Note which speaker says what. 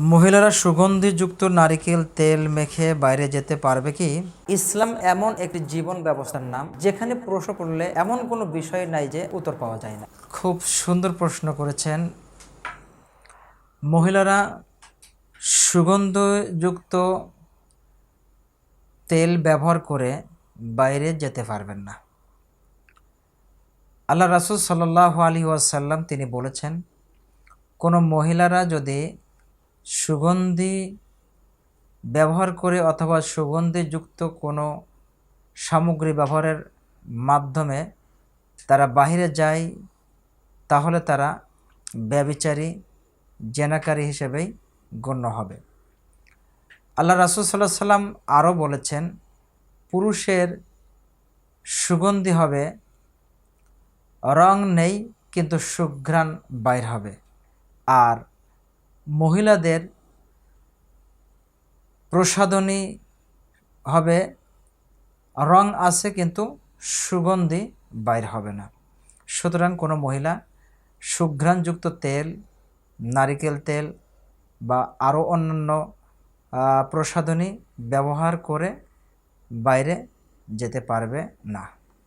Speaker 1: মহিলারা সুগন্ধিযুক্ত নারিকেল তেল মেখে বাইরে যেতে পারবে কি? ইসলাম এমন একটি জীবন ব্যবস্থার নাম যেখানে প্রশ্ন করলে এমন কোনো বিষয় নাই যে উত্তর পাওয়া যায় না। খুব সুন্দর প্রশ্ন করেছেন। মহিলারা সুগন্ধযুক্ত তেল ব্যবহার করে বাইরে যেতে পারবেন না। আল্লাহ রাসুল সাল্লাহ আলী ওয়াসাল্লাম তিনি বলেছেন কোনো মহিলারা যদি সুগন্ধি ব্যবহার করে অথবা সুগন্ধিযুক্ত কোনো সামগ্রী ব্যবহারের মাধ্যমে তারা বাহিরে যায়, তাহলে তারা ব্যবিচারী, জেনাকারী হিসেবেই গণ্য হবে। আল্লাহ রাসুল সাল্লাহ সাল্লাম আরও বলেছেন, পুরুষের সুগন্ধি হবে, রং নেই, কিন্তু সুঘ্রাণ বাইর হবে। আর মহিলাদের প্রসাধনী হবে, রং আছে কিন্তু সুগন্ধি বাইর হবে না। সুতরাং কোনো মহিলা সুঘ্রাণযুক্ত তেল, নারিকেল তেল বা আরও অন্যান্য প্রসাধনী ব্যবহার করে বাইরে যেতে পারবে না।